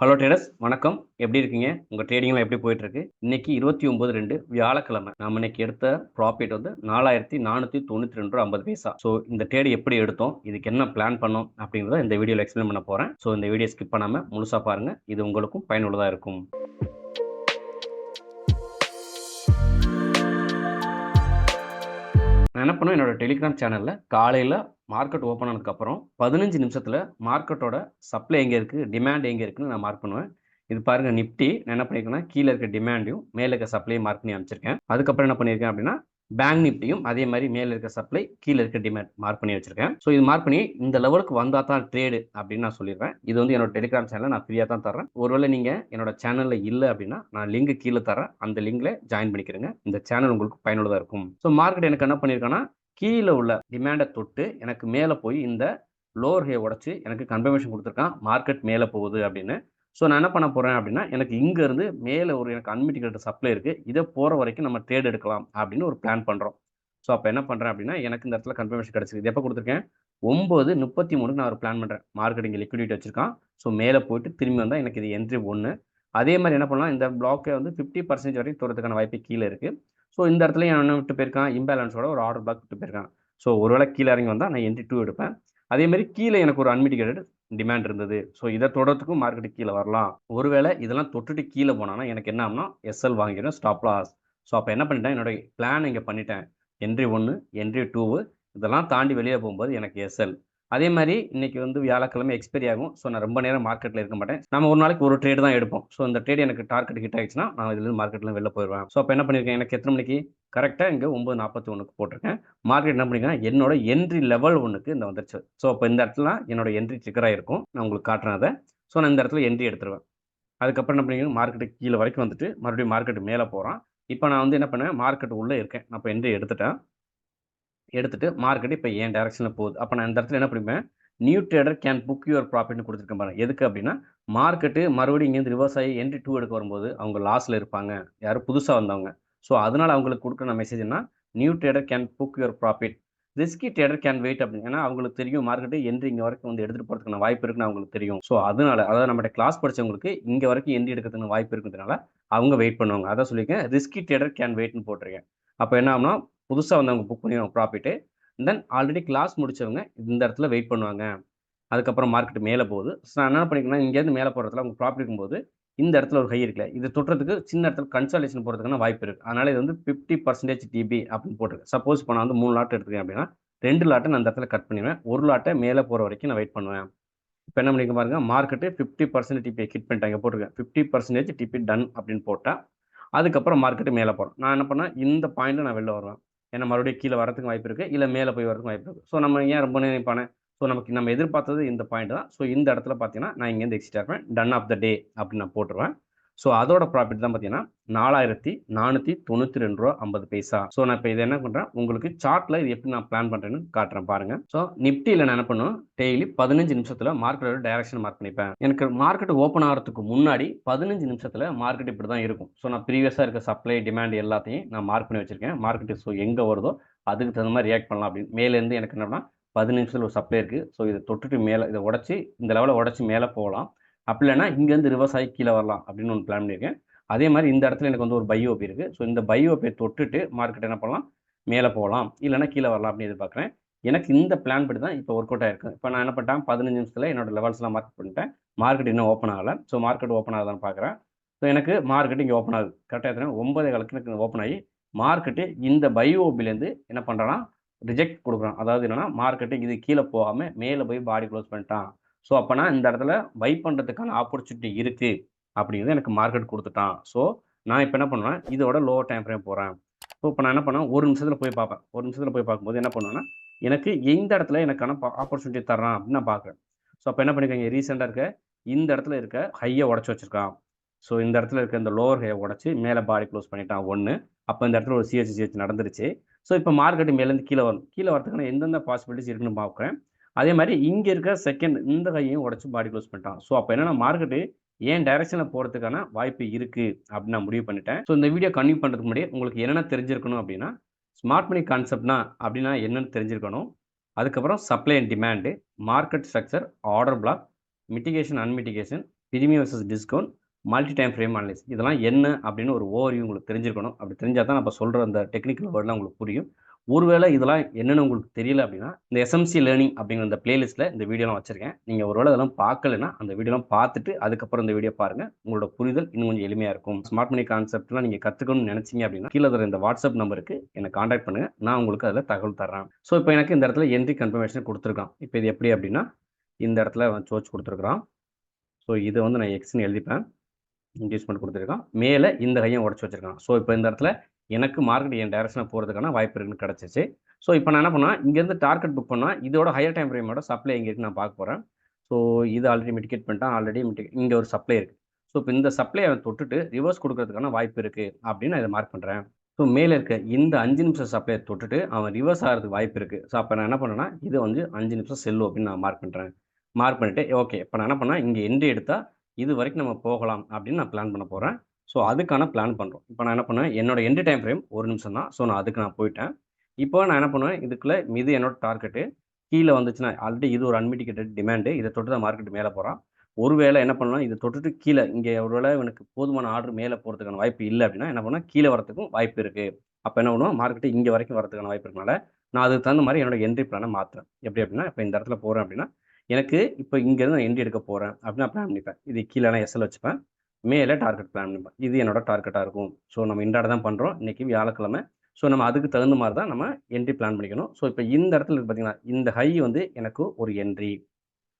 Hello traders வணக்கம். எப்படி இருக்கீங்க? உங்கள் ட்ரேடிங்லாம் எப்படி போயிட்டுருக்கு? இன்னைக்கு இருபத்தி ஒன்பது ரெண்டு வியாழக்கிழமை. நம்ம இன்னைக்கு எடுத்த ப்ராஃபிட் வந்து நாலாயிரத்தி நானூற்றி தொண்ணூற்றி ரெண்டு ரூபா ஐம்பது பைசா. ஸோ இந்த ட்ரேடு எப்படி எடுத்தோம்? இதுக்கு என்ன பிளான் பண்ணோம்? அப்படிங்கிறத இந்த வீடியோவில் எக்ஸ்பிளைன் பண்ண போகிறேன் ஸோ இந்த வீடியோ ஸ்கிப் பண்ணாமல் முழுசாக பாருங்கள் இது உங்களுக்கும் பயனுள்ளதாக இருக்கும். நான் என்ன பண்ணுவேன் என்னோட டெலிகிராம் சேனலில் காலையில் மார்க்கெட் ஓப்பன் ஆனதுக்கப்புறம் பதினஞ்சு நிமிஷத்தில் மார்க்கெட்டோட சப்ளை எங்கே இருக்குது டிமாண்ட் எங்கே இருக்குன்னு நான் மார்க் பண்ணுவேன். இது பாருங்க நிப்டி நான் என்ன பண்ணியிருக்கேன்னா கீழே இருக்க டிமாண்டையும் மேலே இருக்க சப்ளையும் மார்க் பண்ணி அமைச்சிருக்கேன் அதுக்கப்புறம் என்ன பண்ணியிருக்கேன் அப்படின்னா பேங்க் நிப்டியும் அதே மாதிரி மேலே இருக்க சப்ளை கீழே இருக்க டிமாண்ட் மார்க் பண்ணி வச்சிருக்கேன். ஸோ இது மார்க் பண்ணி இந்த லெவலுக்கு வந்தால் தான் ட்ரேடு அப்படின்னு நான் சொல்லிடுவேன் இது வந்து என்னோட டெலிகிராம் சேனலில் நான் ஃப்ரீயாக தான் தரேன் ஒருவேளை நீங்கள் என்னோட சேனலில் இல்லை அப்படின்னா நான் லிங்க் கீழே தரேன் அந்த லிங்கில் ஜாயின் பண்ணிக்கிறேங்க. இந்த சேனல் உங்களுக்கு பயனுள்ளதாக இருக்கும். ஸோ மார்க்கெட் எனக்கு என்ன பண்ணியிருக்கேன்னா கீழே உள்ள டிமாண்டை தொட்டு எனக்கு மேலே போய் இந்த லோவர் ஹே உடச்சி எனக்கு கன்ஃபர்மேஷன் கொடுத்துருக்கான். மார்க்கெட் மேலே போகுது அப்படின்னு ஸோ நான் என்ன பண்ண போகிறேன் அப்படின்னா எனக்கு இங்கேருந்து மேலே ஒரு எனக்கு அன்மிட்டிகேட்டட் சப்ளை இருக்குது இதை போகிற வரைக்கும் நம்ம ட்ரேட் எடுக்கலாம் அப்படின்னு ஒரு பிளான் பண்ணுறோம் ஸோ அப்போ என்ன பண்ணுறேன் அப்படின்னா எனக்கு இந்த இடத்துல கன்ஃபர்மேஷன் கிடச்சிது இது எப்போ கொடுத்துருக்கேன்? ஒம்பது முப்பத்தி மூணுக்கு நான் ஒரு பிளான் பண்ணுறேன் மார்க்கெட்டிங் லிக்விடிட்டி வச்சிருக்கான். ஸோ மேலே போயிட்டு திரும்பி வந்தால் எனக்கு இது என்ட்ரி ஒன்று அதே மாதிரி என்ன பண்ணலாம் இந்த பிளாக்கை வந்து ஃபிஃப்டி பர்சன்டேஜ் வரைக்கும் தூரத்துக்கான வாய்ப்பு கீழே இருக்குது ஸோ இந்த இடத்துல என்ன விட்டு போயிருக்கான். இம்பேலன்ஸோட ஒரு ஆர்டர் பிளாக் விட்டு போயிருக்கான். ஸோ ஒருவேளை கீழே இறங்கி வந்தால் நான் என்ட்ரி டூ எடுப்பேன். அதே மாதிரி கீழே எனக்கு ஒரு அன்மிட்டிகேட்டட் டிமாண்ட் இருந்தது. ஸோ இதை தொடர்றதுக்கும் மார்க்கெட்டு கீழே வரலாம். ஒருவேளை இதெல்லாம் தொட்டுட்டு கீழே போனான்னா எனக்கு என்ன ஆகும்னா எஸ்எல் வாங்கிடும் ஸ்டாப் லாஸ் ஸோ அப்போ என்ன பண்ணிட்டேன்? என்னுடைய பிளான் இங்கே பண்ணிட்டேன். என்ட்ரி ஒன்று என்ட்ரி டூவு இதெல்லாம் தாண்டி வெளியே போகும்போது எனக்கு எஸ்எல் அதே மாதிரி இன்னைக்கு வந்து வியாழக்கிழமை எக்ஸ்பைரி ஆகும். ஸோ நான் ரொம்ப நேரம் மார்க்கெட்டில் இருக்க மாட்டேன். நம்ம ஒரு நாளைக்கு ஒரு ட்ரேட் தான் எடுப்போம். ஸோ இந்த ட்ரேட் எனக்கு டார்கெட் ஹிட் ஆயிடுச்சுன்னா நான் இதுலேருந்து மார்க்கெட்டில் வெளில போயிடுவேன். ஸோ அப்போ என்ன பண்ணியிருக்கேன் எனக்கு எத்தனை மணிக்கு? கரெக்டாக இங்கே ஒம்பது நாற்பத்தி ஒன்றுக்கு போட்டிருக்கேன். மார்க்கெட் என்ன பண்ணிருக்கேன் என்னோட என்ட்ரி லெவல் ஒன்றுக்கு இந்த வந்துருச்சு. ஸோ அப்போ இந்த இடத்துல என்னோட என்ட்ரி சிக்கராக இருக்கும் நான் உங்களுக்கு காட்டுறேன் அதை. ஸோ நான் இந்த இடத்துல என்ட்ரி எடுத்துருவேன். அதுக்கப்புறம் என்ன பண்ணிக்கிறேன் மார்க்கெட்டு கீழே வரைக்கும் வந்துட்டு மறுபடியும் மார்க்கெட் மேலே போகிறான் இப்போ நான் வந்து என்ன பண்ணேன்? மார்க்கெட் உள்ளே இருக்கேன். நான் இப்போ என்ட்ரி எடுத்துட்டேன். எடுத்துட்டு மார்க்கெட் இப்போ என் டேரக்ஷனில் போகுது. அப்போ நான் இந்த இடத்துல என்ன பண்ணிப்பேன்? New trader can book your ப்ராஃபிட்னு கொடுத்துருக்கேன் பாருங்க. எதுக்கு அப்படின்னா மார்க்கெட்டு மறுபடியும் இங்கேருந்து ரிவர்ஸ் ஆகி என்ட்ரி டூ எடுக்க வரும்போது அவங்க லாஸில் இருப்பாங்க. யாரும் புதுசாக வந்தவங்க. ஸோ அதனால் அவங்களுக்கு கொடுக்குற மெசேஜ்னா new trader can book your profit risky trader can wait அப்படின்னு. ஏன்னா அவங்களுக்கு தெரியும் மார்க்கெட்டு என்ட்ரி இங்கே வரைக்கும் வந்து எடுத்துகிட்டு போகிறதுக்கான வாய்ப்பு இருக்குன்னு அவங்களுக்கு தெரியும். ஸோ அதனால அதாவது நம்ம கிளாஸ் படித்தவங்களுக்கு இங்கே வரைக்கும் என்ட்ரி எடுக்கிறதுக்கு வாய்ப்பு இருக்கிறதுனால அவங்க வெயிட் பண்ணுவாங்க. அதான் சொல்லியிருக்கேன். ரிஸ்கி ட்ரேடர் கேன் வெயிட்னு போட்டிருக்கேன். அப்போ என்ன ஆகும்னா புதுசாக வந்து அவங்க புக் பண்ணிடுவாங்க ப்ராஃபிட்டு தென் ஆல்ரெடி கிளாஸ் முடிச்சவங்க இந்த இடத்துல வெயிட் பண்ணுவாங்க. அதுக்கப்புறம் மார்க்கெட் மேலே போகுது. ஸோ நான் என்ன பண்ணிக்கணும் இங்கேருந்து மேலே போகிறதுல அவங்க ப்ராஃபிட் இருக்கும்போது இந்த இடத்துல ஒரு ஹை இருக்குல்ல இது தொட்டுறதுக்கு சின்ன இடத்துல கன்சாலேஷன் போகிறதுக்கான வாய்ப்பு இருக்குது அதனால் இது வந்து ஃபிஃப்டி பர்சன்டேஜ் டிபி அப்படின்னு போட்டிருக்கு. சப்போஸ் இப்போ நான் வந்து மூணு லாட் எடுத்துக்கேன் அப்படின்னா ரெண்டு லாட்டை நான் அந்த இடத்துல கட் பண்ணிடுவேன். ஒரு லாட்டை மேலே போகிற வரைக்கும் நான் வெயிட் பண்ணுவேன். இப்போ என்ன பண்ணிக்க பாருங்கள் market fifty percentage TP hit பண்ணிட்டாங்க போட்டிருக்கேன். ஃபிஃப்டி பர்சன்டேஜ் டிபி டன் அப்படின்னு போட்டால் அதுக்கப்புறம் மார்க்கெட்டு மேலே போகிறோம் நான் என்ன பண்ணேன்? இந்த பாயிண்ட்டில் நான் வெளில வருவேன். ஏன்னா மறுபடியும் கீழே வரதுக்கு வாய்ப்பு இருக்குது இல்லை மேலே போய் வரதுக்கு வாய்ப்பு இருக்குது ஸோ நம்ம ஏன் ரொம்ப நேரம் பண்ணேன் ஸோ நமக்கு நம்ம எதிர்பார்த்தது இந்த பாயிண்ட் தான். ஸோ இந்த இடத்துல பார்த்தீங்கன்னா நான் இங்கேருந்து எக்ஸிட் ஆகிறேன் டன் ஆஃப் த டே அப்படின்னு நான் போட்டுருவேன். ஸோ அதோட ப்ராஃபிட் தான் பார்த்தீங்கன்னா நாலாயிரத்தி நானூற்றி தொண்ணூற்றி ரெண்டு ரூபா ஐம்பது பைசா. ஸோ நான் இப்போ இதை என்ன பண்ணுறேன் உங்களுக்கு சார்ட்டில் இது எப்படி நான் பிளான் பண்ணுறேன்னு காட்டுறேன் பாருங்க. ஸோ நிப்டியில் நான் என்ன பண்ணுவேன்? டெய்லி பதினஞ்சு நிமிஷத்தில் மார்க்கெட்டோட டைரக்ஷன் மார்க் பண்ணிப்பேன். எனக்கு மார்க்கெட் ஓப்பன் ஆகிறதுக்கு முன்னாடி பதினஞ்சு நிமிஷத்தில் மார்க்கெட் இப்படி தான் இருக்கும். ஸோ நான் ப்ரீவியஸாக இருக்க சப்ளை டிமாண்ட் எல்லாத்தையும் நான் மார்க் பண்ணி வச்சிருக்கேன். மார்க்கெட் ஸோ எங்கே வருதோ அதுக்கு தகுந்த மாதிரி ரியாக்ட் பண்ணலாம் அப்படின்னு. மேலேருந்து எனக்கு என்னன்னா பதினஞ்சு நிமிஷத்தில் ஒரு சப்ளை இருக்குது ஸோ இதை தொட்டுட்டு மேலே இதை உடச்சி இந்த லெவலில் உடச்சி மேலே போகலாம். அப்படி இல்லைனா இங்கேருந்து ரிவர்ஸ் ஆகி கீழே வரலாம் அப்படின்னு ஒன்று பிளான் பண்ணியிருக்கேன். அதே மாதிரி இந்த இடத்துல எனக்கு வந்து ஒரு பையோபி இருக்குது ஸோ இந்த பை தொட்டுட்டு மார்க்கெட் என்ன பண்ணலாம்? மேலே போகலாம். இல்லைனா கீழே வரலாம் அப்படின்னு எதிர்பார்க்குறேன். எனக்கு இந்த பிளான் படி தான் இப்போ ஒர்க் அவுட் ஆயிருக்கு. இப்போ நான் என்ன பண்ணிட்டேன்? பதினஞ்சு நிமிஷத்தில் என்னோட லெவல்ஸ்லாம் மார்க் பண்ணிட்டேன். மார்க்கெட் இன்னும் ஓப்பன் ஆகலை. ஸோ மார்க்கெட் ஓப்பன் ஆகுதான்னு பார்க்குறேன். ஸோ எனக்கு மார்க்கெட் இங்கே ஓப்பன் ஆகுது. கரெக்டாக எத்தனை? ஒன்பதே காலத்துக்கு எனக்கு ஓப்பன் ஆகி மார்க்கெட்டு இந்த பையோபிலேருந்து என்ன பண்ணுறேன்னா ரிஜெக்ட் கொடுக்குறான். அதாவது என்னன்னா மார்க்கெட்டு இது கீழே போகாமல் மேலே போய் பாடி க்ளோஸ் பண்ணிட்டான். ஸோ அப்போனா இந்த இடத்துல பை பண்ணுறதுக்கான ஆப்பர்ச்சுனிட்டி இருக்குது அப்படிங்கிறது எனக்கு மார்க்கெட் கொடுத்துட்டான். ஸோ நான் இப்போ என்ன பண்ணுவேன்? இதோட லோவர் டைம் ஃப்ரேம் போகிறேன் ஸோ இப்போ நான் என்ன பண்ணுவேன்? ஒரு நிமிஷத்தில் போய் பார்ப்பேன். ஒரு நிமிஷத்தில் போய் பார்க்கும்போது என்ன பண்ணுவேன்னா எனக்கு எந்த இடத்துல எனக்கான ஆப்பர்ச்சுனிட்டி தர்றான் அப்படின்னு நான் பார்க்குறேன். ஸோ அப்போ என்ன பண்ணிக்கோங்க ரீசெண்டாக இருக்க இந்த இடத்துல இருக்க ஹையை உடச்சி வச்சிருக்கான். ஸோ இந்த இடத்துல இருக்க இந்த லோவர் ஹையை உடச்சி மேலே பாடி க்ளோஸ் பண்ணிட்டான் ஒன்று அப்போ இந்த இடத்துல ஒரு சிஹெச் சிஹெச் நடந்துருச்சு. ஸோ இப்போ மார்க்கெட் மேலேருந்து கீழே வரும். கீழே வரதுக்கான எந்தெந்த பாசிபிலிட்டிஸ் இருக்குன்னு பார்க்குறேன். அதே மாதிரி இங்கே இருக்க செகண்ட் இந்த கையையும் உடச்சி பாடி க்ளோஸ் பண்ணிட்டான். ஸோ அப்போ என்னன்னா மார்க்கெட்டு ஏன் டைரக்ஷனில் போகிறதுக்கான வாய்ப்பு இருக்குது அப்படின்னு நான் முடிவு பண்ணிட்டேன். ஸோ இந்த வீடியோ கன்வியூ பண்ணுறதுக்கு முன்னாடி உங்களுக்கு என்னென்ன தெரிஞ்சிருக்கணும் அப்படின்னா ஸ்மார்ட் மணி கான்செப்ட்னா அப்படின்னா என்னென்னு தெரிஞ்சிருக்கணும். அதுக்கப்புறம் supply and demand market structure order block mitigation unmitigation premium versus discount multi time frame analyse இதெல்லாம் என்ன அப்படின்னு ஒரு ஓவர்வியூ உங்களுக்கு தெரிஞ்சிருக்கணும். அப்படி தெரிஞ்சால் தான் நம்ம சொல்கிற அந்த டெக்னிக்கல் வேர்ட்லாம் உங்களுக்கு புரியும். ஒருவேளை இதெல்லாம் என்னென்னு உங்களுக்கு தெரியல அப்படின்னா இந்த எஸ்எம்சி லேர்னிங் அப்படிங்கிற இந்த பிளேலிஸ்ட்டில் இந்த வீடியோலாம் வச்சிருக்கேன். நீங்கள் ஒருவேளை இதெல்லாம் பார்க்கலன்னா அந்த வீடியோலாம் பார்த்துட்டு அதுக்கப்புறம் இந்த வீடியோ பாருங்கள் உங்களோட புரிதல் இன்னும் கொஞ்சம் எளிமையாக இருக்கும். ஸ்மார்ட் மணி கான்செப்ட்லாம் நீங்கள் கற்றுக்கணும்னு நினச்சிங்க அப்படின்னா கீழே தர இந்த வாட்ஸ்அப் நம்பருக்கு என்னை காண்டாக்ட் பண்ணுங்கள் நான் உங்களுக்கு அதில் தகவல் தர்றேன். ஸோ இப்போ எனக்கு இந்த இடத்துல என்ட்ரி கன்ஃபர்மேஷன் கொடுத்துருக்கான். இப்போ இது எப்படி அப்படின்னா இந்த இடத்துல சோச் கொடுத்துருக்குறான். ஸோ இதை வந்து நான் எக்ஸ்னு எழுதிப்பேன். இன்ட்யூஸ்மெண்ட் கொடுத்துருக்கான். மேலே இந்த கையை உடச்சி வச்சிருக்கான். ஸோ இப்போ இந்த இடத்துல எனக்கு மார்க்கெட் என் டேரக்ஷனில் போகிறதுக்கான வாய்ப்பு இருக்குன்னு கிடச்சிச்சு. ஸோ இப்போ நான் என்ன பண்ணால் இங்கேருந்து டார்கெட் புக் பண்ணால் இதோட ஹையர் டைம் ஃப்ரேமோட சப்ளை எங்கே இருக்குன்னு நான் பார்க்க போகிறேன் ஸோ இது ஆல்ரெடி மெடிக்கேட் பண்ணிட்டான். ஆல்ரெடி மிட்டிகேட் இங்கே ஒரு சப்ளை இருக்குது ஸோ இப்போ இந்த சப்ளை அவன் தொட்டுட்டு ரிவர்ஸ் கொடுக்கறதுக்கான வாய்ப்பு இருக்குது அப்படின்னு நான் இதை மார்க் பண்ணுறேன் ஸோ மேலே இருக்க இந்த அஞ்சு நிமிஷம் சப்ளையை தொட்டுட்டு அவன் ரிவர்ஸ் ஆகிறதுக்கு வாய்ப்பு இருக்குது ஸோ அப்போ நான் என்ன பண்ணேன்னா இது வந்து அஞ்சு நிமிஷம் செல்லு அப்படின்னு நான் மார்க் பண்ணுறேன் மார்க் பண்ணிவிட்டு ஓகே இப்போ நான் என்ன பண்ணேன் இங்கே என்ட்ரி எடுத்தால் இது வரைக்கும் நம்ம போகலாம் அப்படின்னு நான் பிளான் பண்ண போகிறேன் ஸோ அதுக்கான பிளான் பண்ணுறோம் இப்போ நான் என்ன பண்ணுவேன்? என்னோட எண்டு டைம் ஃப்ரேம் ஒரு நிமிஷம் தான். ஸோ நான் அதுக்கு நான் போயிட்டேன். இப்போ நான் என்ன பண்ணுவேன்? இதுக்குள்ளே இது என்னோட டார்கெட்டு கீழே வந்துச்சுன்னா ஆல்ரெடி இது ஒரு அன்மிட்டிகேட்டட் டிமாண்டு இதை தொட்டு தான் மார்க்கெட் மேலே போகிறான் ஒருவேளை என்ன பண்ணலாம் இதை தொட்டுட்டு கீழே இங்கே ஒருவேளை எனக்கு போதுமான ஆர்டர் மேலே போகிறதுக்கான வாய்ப்பு இல்லை அப்படின்னா என்ன பண்ணுவேன் கீழே வரத்துக்கும் வாய்ப்பு இருக்குது அப்போ என்ன பண்ணுவோம்? மார்க்கெட்டு இங்கே வரைக்கும் வரதுக்கான வாய்ப்பு இருக்கனால நான் அதுக்கு தகுந்த மாதிரி என்னோட என்ட்ரி பிளானை மாற்றுறேன் எப்படி அப்படின்னா இப்போ இந்த இடத்துல போகிறேன் அப்படின்னா எனக்கு இப்போ இங்கேருந்து நான் என்ட்ரி எடுக்க போகிறேன் அப்படின்னு நான் பிளான் பண்ணிப்பேன். இது கீழே எஸ்எல் வச்சுப்பேன். மேலே டார்கெட் பிளான் பண்ணிப்பேன் இது என்னோட டார்கெட்டாக இருக்கும். ஸோ நம்ம இன்றாட தான் பண்ணுறோம் இன்றைக்கி வியாழக்கிழமை. ஸோ நம்ம அதுக்கு தகுந்த மாதிரி தான் நம்ம என்ட்ரி பிளான் பண்ணிக்கணும். ஸோ இப்போ இந்த இடத்துல இருக்கு பார்த்தீங்கன்னா இந்த ஹை வந்து எனக்கு ஒரு என்ட்ரி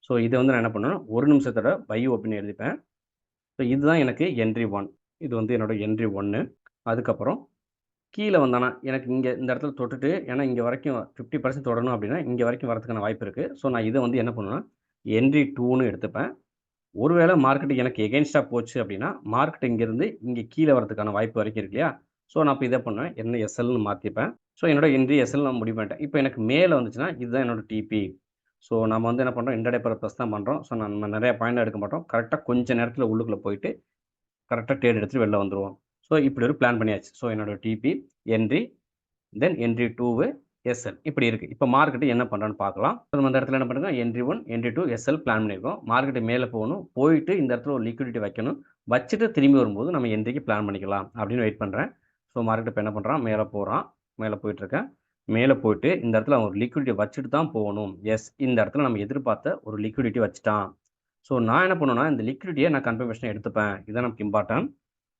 ஸோ இதை வந்து நான் என்ன பண்ணணும்? ஒரு நிமிஷத்தோட பை ஓப்பன் எழுதிப்பேன். ஸோ இதுதான் எனக்கு என்ட்ரி ஒன் இது வந்து என்னோட என்ட்ரி ஒன்று அதுக்கப்புறம் கீழே வந்தானா எனக்கு இங்கே இந்த இடத்துல தொட்டுட்டு ஏன்னா இங்கே வரைக்கும் ஃபிஃப்டி பர்சன்ட் தொடரணும் அப்படின்னா இங்கே வரைக்கும் வரதுக்கான வாய்ப்பு இருக்குது ஸோ நான் இதை வந்து என்ன பண்ணுவேன்னா என்ட்ரி டூன்னு எடுத்துப்பேன். ஒருவேளை மார்க்கெட் எனக்கு எகென்ஸ்டாக போச்சு அப்படின்னா மார்க்கெட் இங்கேருந்து இங்கே கீழே வரதுக்கான வாய்ப்பு வரைக்கும் இருக்கு இல்லையா? ஸோ நான் இப்போ இதை பண்ணுவேன். என்ன எஸ்எல்னு மாற்றிப்பேன் ஸோ என்னோட இன்றி எஸ்எல் நான் முடிவு பண்ணிட்டேன். இப்போ எனக்கு மேலே வந்துச்சுன்னா இதுதான் என்னோட டிபி ஸோ நம்ம வந்து என்ன பண்ணுறோம் இன்டர்டே பர்பஸ் தான் பண்ணுறோம் ஸோ நம்ம நிறைய பாயிண்ட் எடுக்க மாட்டோம். கரெக்டாக கொஞ்சம் நேரத்தில் உள்ளுக்குள்ளே போயிட்டு கரெக்டாக ட்ரேட் எடுத்துகிட்டு வெளில வந்துடுவோம் ஸோ இப்படி ஒரு பிளான் பண்ணியாச்சு. ஸோ என்னோட TP entry then entry two SL இப்படி இருக்குது இப்போ மார்க்கெட்டு என்ன பண்ணுறான்னு பார்க்கலாம். நம்ம அந்த இடத்துல என்ன பண்ணுறோம் entry one entry two SL plan பண்ணியிருக்கோம் மார்க்கெட்டு மேலே போகணும். போயிட்டு இந்த இடத்துல ஒரு லிக்விடிட்டி வைக்கணும். வச்சுட்டு திரும்பி வரும்போது நம்ம என்ட்ரிக்கு பிளான் பண்ணிக்கலாம் அப்படின்னு வெயிட் பண்ணுறேன் ஸோ மார்க்கெட் இப்போ என்ன பண்ணுறான் மேலே போகிறான் மேலே போயிட்டுருக்கேன் மேலே போயிட்டு இந்த இடத்துல அவன் ஒரு லிக்விடிட்டி வச்சுட்டு தான் போகணும். எஸ் இந்த இடத்துல நம்ம எதிர்பார்த்த ஒரு லிக்விடிட்டி வச்சுட்டான். ஸோ நான் என்ன பண்ணுவேன்னா இந்த லிக்விடிட்டியை நான் கன்ஃபர்மேஷன் எடுத்துப்பேன். இதான் நமக்கு இம்பார்ட்டன்ட்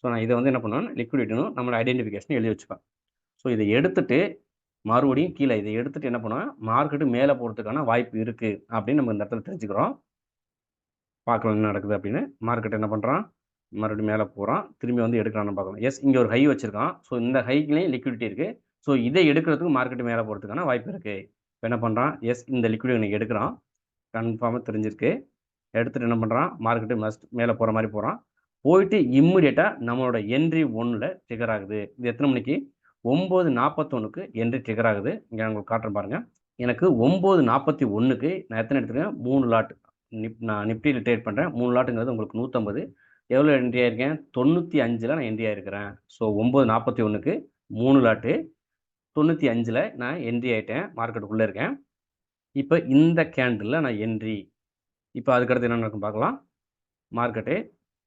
ஸோ நான் இதை வந்து என்ன பண்ணுவேன்? லிக்விடிட்டினும் நம்மளோட ஐடென்டிஃபிகேஷன் எழுதி வச்சுப்பேன். ஸோ இதை எடுத்துட்டு மறுபடியும் கீழே இதை எடுத்துட்டு என்ன பண்ணுவோம் மார்க்கெட்டு மேலே போகிறதுக்கான வாய்ப்பு இருக்குது அப்படின்னு நம்ம இந்த இடத்துல தெரிஞ்சுக்கிறோம். பார்க்கலாம் என்ன நடக்குது அப்படின்னு. மார்க்கெட் என்ன பண்ணுறான் மறுபடியும் மேலே போகிறான் திரும்பி வந்து எடுக்கிறான்னு பார்க்கலாம். எஸ் இங்கே ஒரு ஹை வச்சுருக்கான். ஸோ இந்த ஹைக்குலேயும் லிக்விடிட்டி இருக்குது ஸோ இதை எடுக்கிறதுக்கு மார்க்கெட் மேலே போகிறதுக்கான வாய்ப்பு இருக்குது இப்போ என்ன பண்ணுறான் எஸ் இந்த லிக்விட் எனக்கு எடுக்கிறான். கன்ஃபார்மாக தெரிஞ்சிருக்கு. எடுத்துகிட்டு என்ன பண்ணுறான் மார்க்கெட்டு மஸ்ட் மேலே போகிற மாதிரி போகிறான் போயிட்டு இம்மிடியட்டாக நம்மளோட என்ட்ரி ஒன்றில் ட்ரிகர் ஆகுது. இது எத்தனை மணிக்கு? ஒம்பது நாற்பத்தொன்னுக்கு என்ட்ரி டிகர் ஆகுது. இங்கே நான் உங்களுக்கு காட்டுறேன் பாருங்கள் எனக்கு ஒம்பது நாற்பத்தி ஒன்றுக்கு நான் எத்தனை எடுத்துருக்கேன்? மூணு லாட் நிப் நான் நிப்டியில் ட்ரேட் பண்ணுறேன் மூணு லாட்டுங்கிறது உங்களுக்கு நூற்றம்பது எவ்வளோ என்ட்ரி ஆயிருக்கேன்? தொண்ணூற்றி அஞ்சில் நான் என்ட்ரி ஆயிருக்கிறேன். ஸோ ஒம்பது நாற்பத்தி ஒன்றுக்கு மூணு லாட்டு தொண்ணூற்றி அஞ்சில் நான் என்ட்ரி ஆகிட்டேன் மார்க்கெட்டுக்குள்ளே இருக்கேன். இப்போ இந்த கேண்டில் நான் என்ட்ரி இப்போ அதுக்கடுத்து என்ன நடக்கும் பார்க்கலாம். மார்க்கெட்டு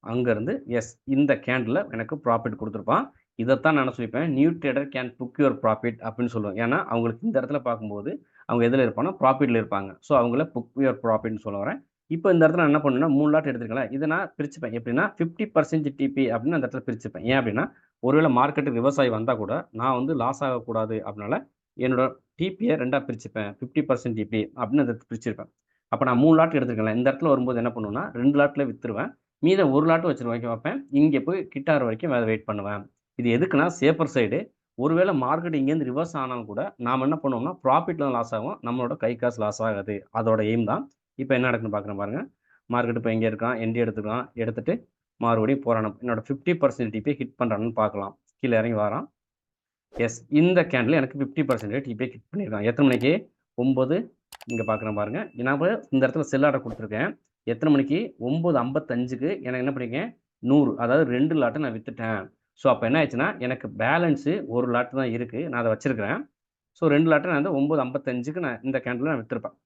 அங்கேருந்து எஸ் இந்த கேண்டில் எனக்கு ப்ராஃபிட் கொடுத்துருப்பான். இதைத்தான் நான் சொல்லிப்பேன் new trader can book your profit அப்படின்னு சொல்லுவேன் ஏன்னா அவங்களுக்கு இந்த இடத்துல பார்க்கும்போது அவங்க எதில் இருப்பாங்கன்னா ப்ராஃபிட்டில் இருப்பாங்க. ஸோ அவங்கள புக் யுவர் ப்ராஃபிட்னு சொல்ல வரேன். இப்போ இந்த இடத்துல நான் என்ன பண்ணுன்னா மூணு லாட் எடுத்துருக்கல இதை நான் பிரிச்சுப்பேன். எப்படின்னா ஃபிஃப்டி பர்சன்ட் டிபி அப்படின்னு அந்த இடத்துல பிரிச்சுப்பேன். ஏன் அப்படின்னா ஒருவேளை மார்க்கெட்டு விவசாயி வந்தால் கூட நான் வந்து லாஸ் ஆகக்கூடாது அப்படின்னால என்னோட டிபியை ரெண்டாக பிரிச்சுப்பேன். ஃபிஃப்டி பர்சன்ட் டிபி அப்படின்னு அதை பிரிச்சிருப்பேன். அப்போ நான் மூணு லாட் எடுத்துருக்கேன் இந்த இடத்துல வரும்போது என்ன பண்ணுவேன்னா ரெண்டு லாட்டில் விற்றுருவேன் மீதம் ஒரு லாட்டு வச்சு வைப்பேன். இங்கே போய் கிட்டார வரைக்கும் வேறு வெயிட் பண்ணுவேன். இது எதுக்குன்னா சேஃபர் சைடு ஒருவேளை மார்க்கெட் இங்கேருந்து ரிவர்ஸ் ஆனாலும் கூட நாம் என்ன பண்ணுவோம்னா ப்ராஃபிட்லாம் லாஸ் ஆகும் நம்மளோட கை காசு லாஸ் ஆகாது. அதோட எய்ம் தான். இப்போ என்ன நடக்குன்னு பார்க்குறேன் பாருங்கள் மார்க்கெட் இப்போ எங்கே இருக்கான் என்டி எடுத்துக்கலாம் எடுத்துட்டு மறுபடியும் போகிறான் என்னோட ஃபிஃப்டி பர்சன்ட் டிபியை ஹிட் பண்ணுறான்னு பார்க்கலாம். கீழே இறங்கி வரான். எஸ் இந்த கேண்டில் எனக்கு ஃபிஃப்டி பர்சன்டேஜ் டிபியை ஹிட் பண்ணியிருக்கான் எத்தனை மணிக்கு? ஒம்பது இங்கே பார்க்குறேன் பாருங்கள் நான் இந்த இடத்துல செல் ஆர்டர் கொடுத்துருக்கேன். எத்தனை மணிக்கு? ஒம்பது ஐம்பத்தஞ்சுக்கு. எனக்கு என்ன பண்ணியிருக்கேன் நூறு. அதாவது ரெண்டு லாட்டை நான் விற்றுட்டேன் ஸோ அப்போ என்ன ஆயிடுச்சுன்னா எனக்கு பேலன்ஸு ஒரு லாட்டு தான் இருக்குது நான் அதை வச்சுருக்கிறேன். ஸோ ரெண்டு லாட்டை நான் வந்து ஒம்பது ஐம்பத்தஞ்சுக்கு நான் இந்த கேண்டில் நான் விற்றுருப்பேன்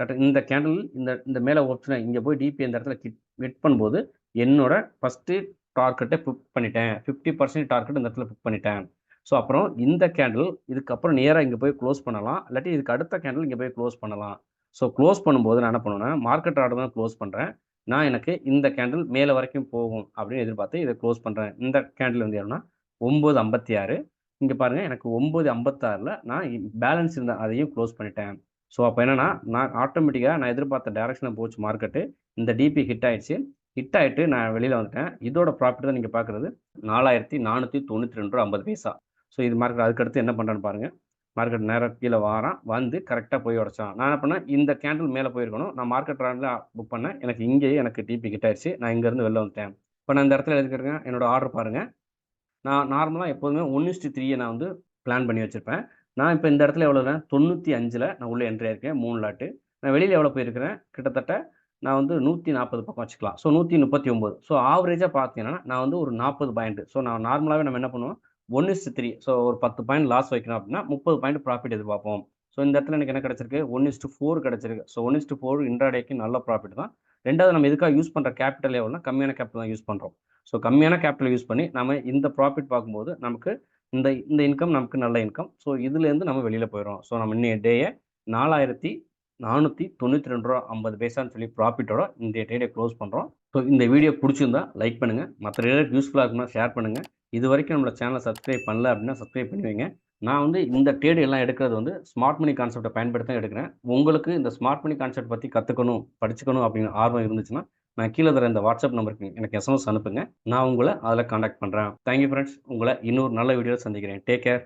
கரெக்டாக இந்த கேண்டில் இந்த இந்த மேலே ஓப்ஷனை இங்கே போய் டிபி இந்த இடத்துல கிட் வெட் பண்ணும்போது என்னோட ஃபஸ்ட்டு டார்கெட்டை புக் பண்ணிட்டேன். ஃபிஃப்டி பர்சன்ட் டார்கெட் இந்த இடத்துல புக் பண்ணிட்டேன். ஸோ அப்புறம் இந்த கேண்டில் இதுக்கப்புறம் நேராக இங்கே போய் க்ளோஸ் பண்ணலாம். இல்லாட்டி இதுக்கு அடுத்த கேண்டில் இங்கே போய் க்ளோஸ் பண்ணலாம். ஸோ க்ளோஸ் பண்ணும்போது நான் என்ன பண்ணுவேன்னா மார்க்கெட் ஆர்டர் தான் க்ளோஸ் பண்ணுறேன் நான் எனக்கு இந்த கேண்டில் மேலே வரைக்கும் போகும் அப்படின்னு எதிர்பார்த்து இதை க்ளோஸ் பண்ணுறேன் இந்த கேண்டில் வந்து என்னன்னா ஒம்பது ஐம்பத்தி ஆறு. இங்கே பாருங்கள் எனக்கு ஒம்பது ஐம்பத்தாறில் நான் பேலன்ஸ் இருந்த அதையும் க்ளோஸ் பண்ணிட்டேன். ஸோ அப்போ என்னன்னா நான் ஆட்டோமேட்டிக்காக நான் எதிர்பார்த்த டேரக்ஷனில் போச்சு மார்க்கெட்டு இந்த டிபி ஹிட் ஆயிடுச்சு. ஹிட் ஆகிட்டு நான் வெளியில் வந்துட்டேன். இதோட ப்ராஃபிட் தான் நீங்கள் பார்க்குறது நாலாயிரத்தி நானூற்றி தொண்ணூற்றி ரெண்டு ரூபா ஐம்பது பைசா. ஸோ இது மார்க்கெட் அதுக்கடுத்து என்ன பண்ணுறேன்னு பாருங்கள் மார்க்கெட் நேரம் கீழே வாரான் வந்து கரெக்டாக போய் உடச்சான். நான் என்ன பண்ணேன்? இந்த கேண்டில் மேலே போயிருக்கணும். நான் மார்க்கெட் ரேண்டில் புக் பண்ணேன். எனக்கு இங்கேயே எனக்கு டிபி கிட்ட ஆயிடுச்சு நான் இங்கேருந்து வெளில வந்துட்டேன். இப்போ நான் இந்த இடத்துல எழுதிக்கிறேன் என்னோட ஆர்டர் பாருங்கள் நான் நார்மலாக எப்போதுமே ஒன் த்ரீயை நான் வந்து பிளான் பண்ணி வச்சுருப்பேன். நான் இப்போ இந்த இடத்துல எவ்வளோ தொண்ணூற்றி அஞ்சில் நான் உள்ளே என்ட்ரி ஆயிருக்கேன். மூணு லாட்டு நான் வெளியில் எவ்வளோ போயிருக்கிறேன்? கிட்டத்தட்ட நான் வந்து நூற்றி நாற்பது பக்கம் வச்சுக்கலாம். ஸோ நூற்றி முப்பத்தி ஒம்பது ஸோ ஆவரேஜாக பார்த்தீங்கன்னா நான் வந்து ஒரு நாற்பது பாயிண்ட் ஸோ நான் நார்மலாகவே நம்ம என்ன பண்ணுவோம்? ஒன் இஸ்ட் த்ரீ ஸோ ஒரு பத்து பாயிண்ட் லாஸ் வைக்கணும் அப்படின்னா முப்பது பாயிண்ட் ப்ராஃபிட் எதிர்பார்ப்போம். ஸோ இந்த இடத்துல எனக்கு என்ன கிடச்சிருக்கு? ஒன் இஸ்ட்டு டு ஃபோர் கிடச்சிருக்கு. So one is to four இன்ட்ராடேக்கு நல்ல ப்ராஃபிட் தான். ரெண்டாவது நம்ம எதுக்காக யூஸ் பண்ணுற கேபிட்டல் எவ்வளோனா கம்மியான கேபிட்டல் தான் யூஸ் பண்ணுறோம் ஸோ கம்மியான கேபிட்டல் யூஸ் பண்ணி நம்ம இந்த ப்ராஃபிட் பார்க்கும்போது நமக்கு இந்த இந்த இன்கம் நமக்கு நல்ல இன்கம் ஸோ இதுலேருந்து நம்ம வெளியில் போயிடும் ஸோ நம்ம இன்னைய டேயை நாலாயிரத்தி நானூற்றி தொண்ணூற்றி ரெண்டு ரூபா ஐம்பது பைசான்னு சொல்லி ப்ராஃபிட்டோட இந்த டேடே க்ளோஸ் பண்ணுறோம் ஸோ இந்த வீடியோ பிடிச்சிருந்தா லைக் பண்ணுங்கள் மற்ற ரேட் யூஸ்ஃபுல்லாக இருக்குன்னா ஷேர் பண்ணுங்கள் இது வரைக்கும் நம்மளோட சேனலை சப்ஸ்கிரைப் பண்ணல அப்படின்னா சப்ஸ்கிரைப் பண்ணி வைங்க. நான் வந்து இந்த ட்ரேடு எல்லாம் எடுக்கிறது வந்து ஸ்மார்ட் மணி கான்செப்டை பயன்படுத்தி தான் எடுக்கிறேன். உங்களுக்கு இந்த ஸ்மார்ட் மணி கான்செப்ட் பற்றி கற்றுக்கணும் படிச்சுக்கணும் அப்படின்னு ஆர்வம் இருந்துச்சுன்னா நான் கீழே தர இந்த வாட்ஸ்அப் நம்பருக்கு எனக்கு எஸ்எம்எஸ் அனுப்புங்க. நான் உங்களை அதில் காண்டாக்ட் பண்ணுறேன் தேங்க்யூ ஃப்ரெண்ட்ஸ் உங்களை இன்னொரு நல்ல வீடியோவில் சந்திக்கிறேன். Take care